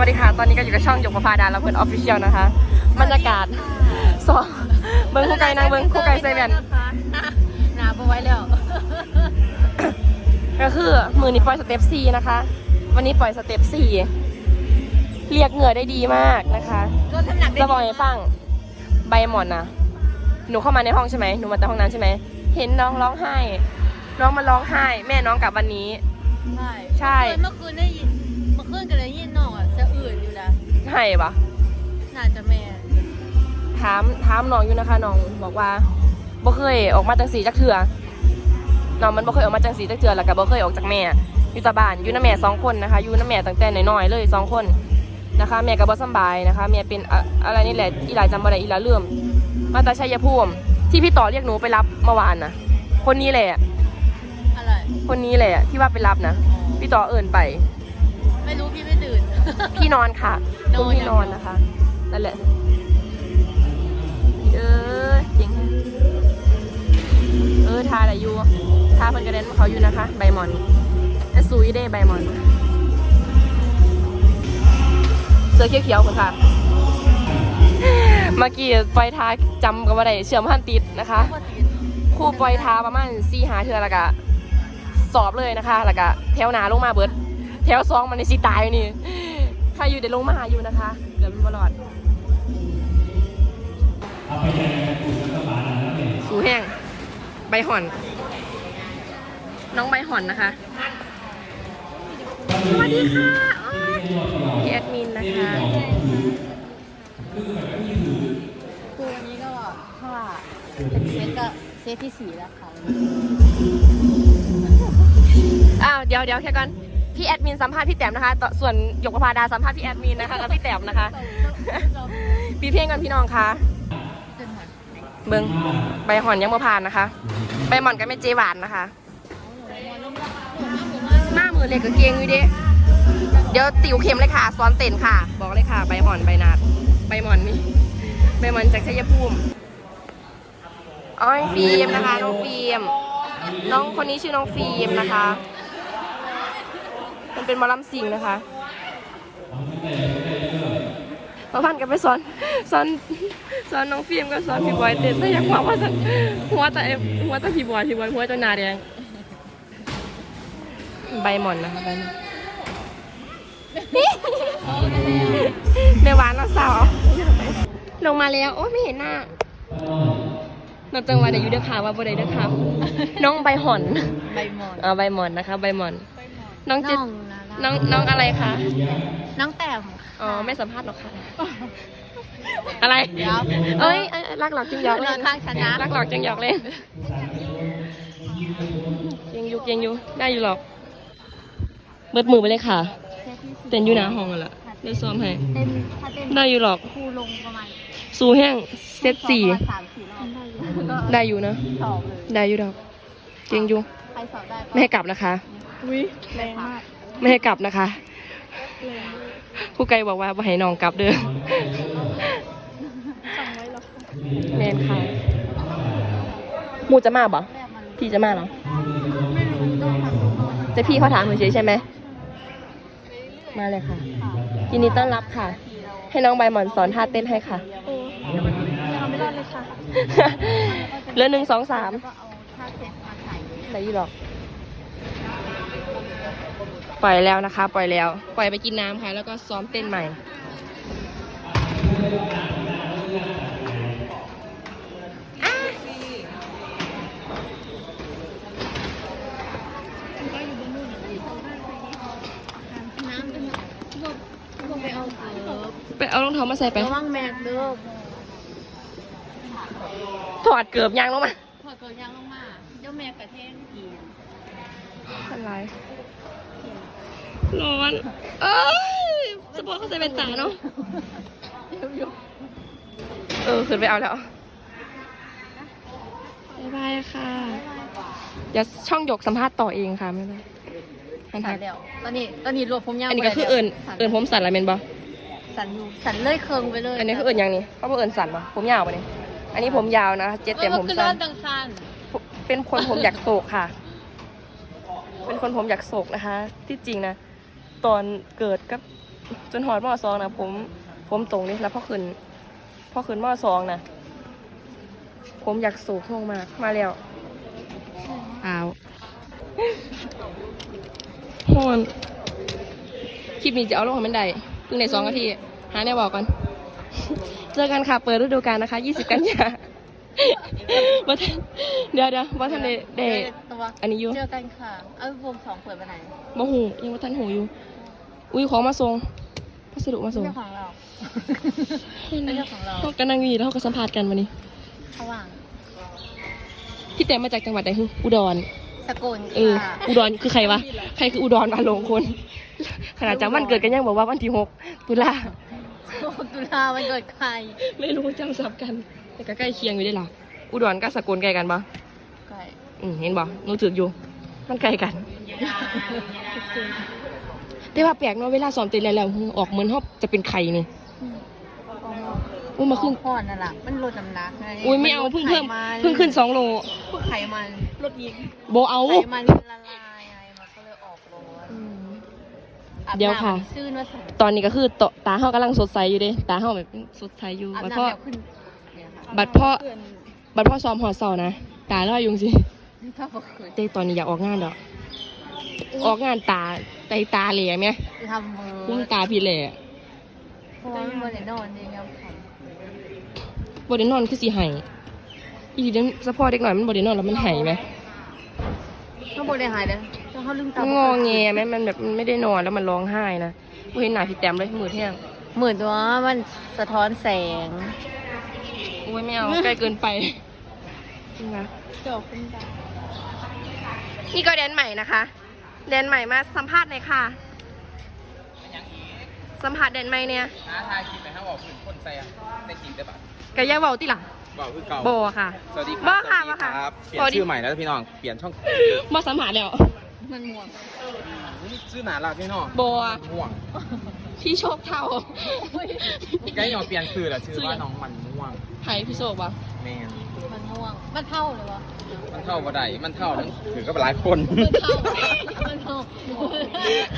วัสดีค่ะ ตอนนี้ก็อยู่กับช่องหยกประพาดาและเพื่อนออฟฟิเชียลนะคะบรรยากาศสองเบิ้งคู่ไก่นางเบิ้งคู่ไก่ใส่แว่นหนาบไว้แล้ว ก็คือมือนี้ปล่อยสเต็ปสี่นะคะ วันนี้ปล่อยสเต็ปสี่เรียกเหงื่อได้ดีมากนะคะลดน้ำหนักได้จะบอกให้ฟังใบหมอนนะหนูเข้ามาในห้องใช่ไหมหนูมาแต่ห้องนั้นใช่ไหมเห็นน้องร้องไห้ น้องมาร้องไห้ แม่น้องกลับวันนี้ ใช่ ใช่ เมื่อคืนได้ยินเมื่อคืนก็ได้ยิ ให้ปะน่าจะแม่ถามถามน้องอยู่นะคะน้องบอกว่าบ่เคยออกมาจังสีจักเถื่อน้องมันบ่เคยออกมาจังสีจักเถื่อแล้วก็บ่เคยออกจากแม่อยู่แตาบ้านอยู่น้าแม่สองคนนะคะอยู่น้าแม่ตั้งแต่น้อยๆเลยสองคนนะคะ แม่ก็บ่สำบายนะคะแม่เป็นอะอะไรนี่แหละอีหลายจำบ่ได้อีหลาเลื่อมมาตาชัยภูมิที่พี่ต่อเรียกหนูไปรับเมื่อวานนะคนนี้แหละอะไรคนนี้แหละที่ว่าไปรับนะพี่ต่อเอินไปไม่รู้พี่ไม่ตื่น พี่นอนค่ะนอนคุณพี่นอนนะคะนั่นแหละเออจริงเออทาอะไรอยู่ทาเพิ่นกระเด็นเขาอยู่นะคะ ใบหมอนแต่ซุยเด้ใบหมอน เสื้อเขียวๆคุณค่ะเมื่อกี้ปล่อยทาจำกันว่าได้เชื่อมพันติดนะคะก็ตื่นครูปล่อยทาประมาณสี่หาเทือแล้วก็สอบเลยนะคะแล้วก็แถวหนาลงมาเบิด แถวสองมันในสิตายอยู่นี่ ใครอยู่เดี๋ยวลงมาหาอยู่นะคะเดี๋ยวมันบลอดสูแห้ง ใบห่อน น้องใบห่อนนะคะสวัสดีค่ะอ๋อพี่แอดมินนะคะคือวันนี้ก็ถ้าเป็นเซตก็เซตที่สี่แล้วค่ะ อ้าว เดี๋ยวเดี๋ยวแค่ก่อน พี่แอดมินสัมภาษณ์พี่แต้มนะคะต่อส่วนหยกประพาดาสัมภาษณ์พี่แอดมินนะคะกับพี่แต้มนะคะปีเพ่งกันพี่น้องคะเบิงใบหอนยังมาผ่านนะคะ ใบหมอนกันไม่เจหวานนะคะหน้ามือเล็กกับเกงอยู่เด้เดี๋ยวติวเข็มเลยค่ะซ้อนเต้นค่ะ บอกเลยค่ะใบหอนใบนาดใบหมอนนี่ใบหมอนจากชัยภูมิอ้อยฟิล์มนะคะน้องฟิล์มน้องคนนี้ชื่อน้องฟิล์มนะคะ เป็นหมอลำซิงนะคะมาพันกันไปสอนสอนสอนน้องฟิล์มกับสอนพี่บอยเต้นแต่อยังบอกว่าสันหัวแต่หัวแต่พี่บอยพี่บอยหัวเจ้าหนาแดงใบหม่อนนะคะใบหม่อนแม่หวานเราสาวลงมาแล้ว โอ้ไม่เห็นหน้านับจังหวะเดี๋ยวอยู่เด้อค่ะว่าบ่ได้เด้อค่ะน้องใบหอนใบหมอนอ่าใบหมอนนะคะ ใบหมอน น้น้อองงจิตน้องน้องอะไรคะ น้องแต้มอ๋อไม่สัมภาษณ์หรอกค่ะ อะไรเดี๋ยวเอ้ยเอ้ยรักหลอกจึงหยอกเล่นนอนข้างฉันนะรักหลอกจึงหยอกเล่นยังอยู่ยังอยู่ได้อยู่หรอก เบิดมือไปเลยค่ะ เต้นอยู่หน้าห้องนั่นแหละได้ซ้อมให้เต้นถ้าเต้นได้อยู่หรอกครูลงประมาณสู้แห้งเซตสี่ประมาณสามสี่รอบได้อยู่ก็ได้อยู่นะสอบเลยได้อยู่ดอกเก่งอยู่ใครสอบได้ก็ไม่ให้กลับนะคะ อุ้ยแรงมากไม่ให้กลับนะคะ ผู้ไกลบอกว่าบ่ให้น้องกลับเด้อสั่งไว้แล้วค่ะแมนค่ะหมูจะมาบ่แรกมันพี่จะมาเหรอไม่รู้ต้องทำดูก่อนแต่พี่เขาถามเฉยๆใช่ไหม มาเลยค่ะ ยินดีต้อนรับค่ะ ให้น้องใบหมอนสอนท่าเต้นให้ค่ะโอ้ยังไม่รอดเลยค่ะเหลือหนึ่งสองสามแล้วก็เอาท่าเซ็ตมาใส่ได้ยี่หรอก ปล่อยแล้วนะคะ ปล่อยแล้ว ปล่อยไปกินน้ำค่ะ แล้วก็ซ้อมเต้นใหม่น้ำจะมาพวกพวกไปเอาเออไปเอารองเท้ามาใส่ไประวังแมกเด้อถอดเกือบยางลงมาถอดเกิดยางลงมาเจ้าแมกกระเทงผีอะไร ร้อน เอ้ยสปอร์ตเขาใส่เป็นตาเนาะเออขึ้นไปเอาแล้วบ๊ายบายค่ะ เดี๋ยวช่องหยกสัมภาษณ์ต่อเองค่ะไม่เป็นไรทันสัทันกแล้วตอนนี้ตอนนี้รวบผมยาวอันนี้ก็คือเอิญเอิญผมสั่นอะไรเป็นบ่สันอยู่สันเลื่อยเคิงไปเลย อันนี้คือเอิญยังนี่เขาบอกเอิญสั่นบ่ผมยาวปะเนี่ยอันนี้ผมยาวนะเจ็ดเต็มผมคือสั้รอนดจังสันผมเป็นคนผมอยากโศกค่ะ เป็นคนผมอยากโศกนะคะ ที่จริงนะ ตอนเกิดกับจนหอดมอสองนะผม ผมตรงนี่แล้วพอขึ้นพอขึ้นมอสองนะผมอยากสูบลงมากมาแล้วอ้าวฮอนคลิปนี้จะเอาลงให้มันได้เพิ่งในสองนาทีหาแนวบอกก่อน เจอกันค่ะ เปิดฤดูกาลนะคะ 20 กันยาว่าท่านเดี๋ยวเดี๋ยวว่าท่านได้ ได้ตัวอันนี้อยู่เจอกันค่ะ เอาวงสองเปิดไปไหนบ่หูยังว่าท่านหูอยู่ อุ้ยของมาส่งพัสดุมาส่งเจ้าของเราไม่ใช่ของเราเขากันนั่งอยู่นี่แล้วเขาก็สัมภาษณ์กันวันนี้เขาว่างพี่แต้มมาจากจังหวัดไหนคืออุดรสกุลเออค่ะอุดรคือใครวะใครคืออุดรมาลงคน ขนาดจำวันเกิดกันยังบอกว่าวันที่หกตุลาตุลาวันเกิดใคร ไม่รู้จำสับกัน แต่ก็ใกล้เคียงอยู่ได้หรออุดรกับสกลใกล้กันปะใคร อืมเห็นบ่หนูถึกอยู่ มันใกล้กัน แต่ว่าแปลกเนาะเวลาซ้อมเต้นแล้วแล้วออกเหมือนฮอบจะเป็นไข่นี่ อุ้ยมาขึ้นพอนนั่นแหละมันลดน้ำหนักไงอุ้ยไม่เอาเพิ่งเพิ่มไขนเพิ่งขึ้นสองโลเพิ่งไขมันลดยิงโบเอา ไขมันมันละลายไงมันก็เลยออกโลอาบเดี๋ยวค่ะน้ำซื่นว่าสั่งตอนนี้ก็คือตตาเฮากำลังสดใสอยู่เด้ตาเฮาแบบสดใสอยู่อาบบัดน้ำพ่อแบบขึ้นเนี่ยค่ะ บัดพ่อ บัดพ่อซ้อมหอเสานะตาลอยยุงสิ ถ้าบอกเคยแต่ตอนนี้อยากออกงานดอก ออกงานตาไตตาเหล่ไหมทำมือพุ่งตาพี่เหล่เพราะว่ามันบ่ได้นอนเองครับบ่ได้นอนคือสิไห้อีเดนสะพอเด็กหน่อยมันบ่ได้นอนแล้วมันไห้ไหมข้างบนได้หายเลยต้องเขาลืมตามันงอแงไหมมันแบบมันไม่ได้นอนแล้วมันร้องไห้นะบ่เห็นหน้าพี่แต้มเลยมือแท่งเหมือนตัวมันสะท้อนแสงโอ้ยไม่เอาใกล้เกินไปจริงนะ จบขึ้นตา นี่ก็แดนใหม่นะคะ แดนใหม่มาสัมภาษณ์หน่อยค่ะสัมภาษณ์แดนใหม่เนี่ยน้าทายคลิปไปให้บอกคุณคนใส่อะได้จริงได้ปะกะยาเบาติล่ะบอกคือเก่าโบค่ะ สวัสดีคบ่รัค่ะสวัสดีบ่ค่ะครับเปลี่ยสวัสนดีชื่อใหม่แล้วพี่น้องเปลี่ยนช่องมาสัมภาษณ์แล้วมันม่วงชื่อหนาลักพี่น้องโบม่วงพี่โชคเท่าใกล้หยองเปลี่ยนชื่อแล้วชื่อชื่อว่ายังน้องมันม่วงไทยพี่โชคปะแมน มันม่วงมันเท่าเลยวะมันเท่าบ่ได้มันเท่านั้นถือก็หลายคนมันเท่ามันเท่า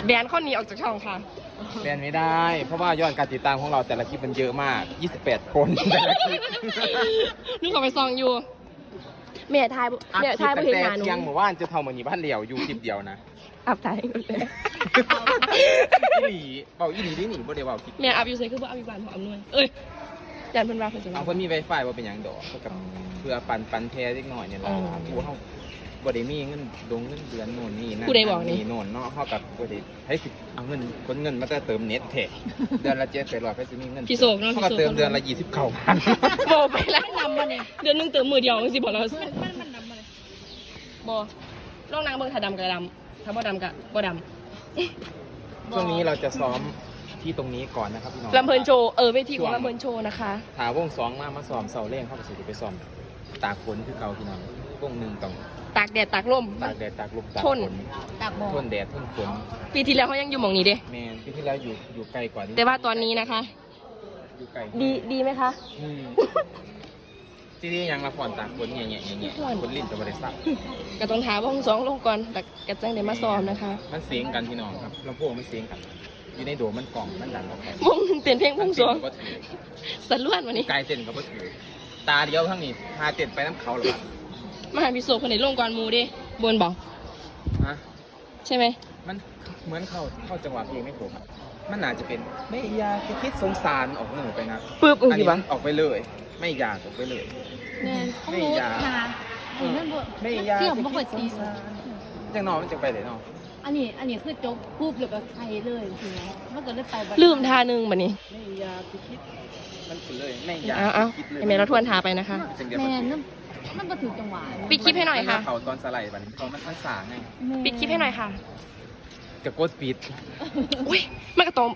แบนข้อนี้ออกจากช่องค่ะแบนไม่ได้ เพราะว่ายอดการติดตามของเราแต่ละคลิปมันเยอะมาก 28 คนแต่ละคลิปนึกออกไปซองอยู่แม่ทายอัพแม่คลิทายปไปตั้งเห็นแต่หน้าหนูเที่ยงหมู่บ้านจะเท่าเหมือนนี้บ้านเดียวอยู่คลิปเดียวนะอัพทายให้คนเลยอีหลีเบาอีหลีได้หนิบ่ได้เบาคลิปแม่อัพอยู่ใส่คือว่าอัพอีบานของอำนวยเอ้ย ยันเพิ่นว่าเพิ่นจะเอาว่าเพิ่นมีไวไฟว่าเป็นหยังดอกเพื่อกับเพื่อปันปันแท้เล็กน้อยเนี่ยล่ะอ๋อผู้เฮาบ่ได้มีเงินดงเงินเดือนโน่นนี่นั่นผู้ใดบอกนี่โน่นเนาะเฮากับบ่ได้ให้สิเอาเงินคนเงินมาแต่เติมเน็ตแท้เดือนละ7 800ไปสิมีเงินพี่โศกเนาะเฮาพี่ก็โศกเติมเดือนละ29,000โบไปแล้วนำมาเนี่ยเดือนหนึงเติมมือเดียวสิบอกแล้วมันมันดำมาเลยบอลองนางเบิ่งถ้าดำกับดำถ้าบ่ดำกับบ่ดช่วงนี้เราจะซ้อม ที่ตรงนี้ก่อนนะครับพี่น้องำลำเพลินโชว์เออเวทีของลำเพลินโชว์นะคะถาวงสองมามาซ้อมเสาเร่งเข้าไปสิไปซ้อมตากฝนคือเก่าพี่น้องวงหนึงต้องตากแดดตากลม ตากแดดตากลมตากทนฝนดับโมทนแดดทนฝนปีที่แล้วเขายังอยู่หมองนี้เด้แมนปีที่แล้วอยู่อยู่ไกลกว่านี้แต่ว่าตอนนี้นะคะอยู่ไกลดีดีไหมคะอืมที่นี่ยังละครตากฝนเงี้ยเงี้ยเงี้ยม่วนฝนลิ้นกับบริษัทก็ต้องถามวงสองลงก่อนแต่กระจังเดี๋ยวมาซ้อมนะคะ มันเสียงกันพี่น้องครับลำโพงมันเสียงกัน อยู่ในโดมมันกล่องมันดันออกไปวงเต้นเพลงวงสองเต้นก็ถือสล้วนวันนี้ไกลเต้นก็บ่ถือ ตาเดียวทั้งนี้พาเต้นไปน้ำเขาหรอครับมาหาพี่โซคนไหนลงก่อนหมูเด้บนบอกฮะใช่ไหมมันเหมือนเข้าเข้าจังหวะเพลงไม่ถูกครับมันน่าจะเป็นไม่อยากจะคิดสงสารออกหนึ่งไปนะปึ๊บอึ้งอันสินี้บัมังนออกไปเลย ไม่อยากออกไปเลยแม่เขาไม่รู้อยากนานเห็นมันบ่ไม่อยากเสี่ยมจะบ่คิค่อยดสตีงสารจังนอนมันจะไปเลยเนาะ อันนี้อันนี้คือจบปุ๊บแล้วก็ใครเลยจริงๆมันก็เลยไปบัดลืมทาหนึ่งบัดนี้ไม่อยากจะคิด มันไปเลยไม่อยากเอาเอาจะคิดเลยไอเมย์เราทวนทาไปนะคะจังเดียวแม่มันนั่นมันก็ถือจังหวะปิดคลิปให้หน่อยค่ะ เขาตอนสไลด์บัดนตอนมันภาษาไงแม่ปิดคลิปให้หน่อยค่ะ กับกดปิดอุ้ยมันก็ต้อง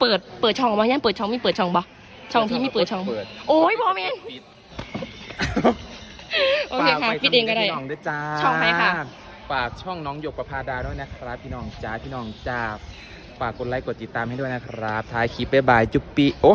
เปิดเปิดช่องมาย่านเปิดช่องมีเปิดช่องปะช่องที่มีเปิดช่องเปิดโอ้ยบอเมนปิดโอเคค่ะฝากปิดเองก็ได้พี่น้องด้วยจ้า ช่องไหนคะ ฝากช่องน้องหยกประพาดาด้วยนะครับพี่น้องจ้าพี่น้องจ้าฝากกดไลค์กดติดตามให้ด้วยนะครับท้ายคลิปบ๊ายบายจุ๊บปีโอ้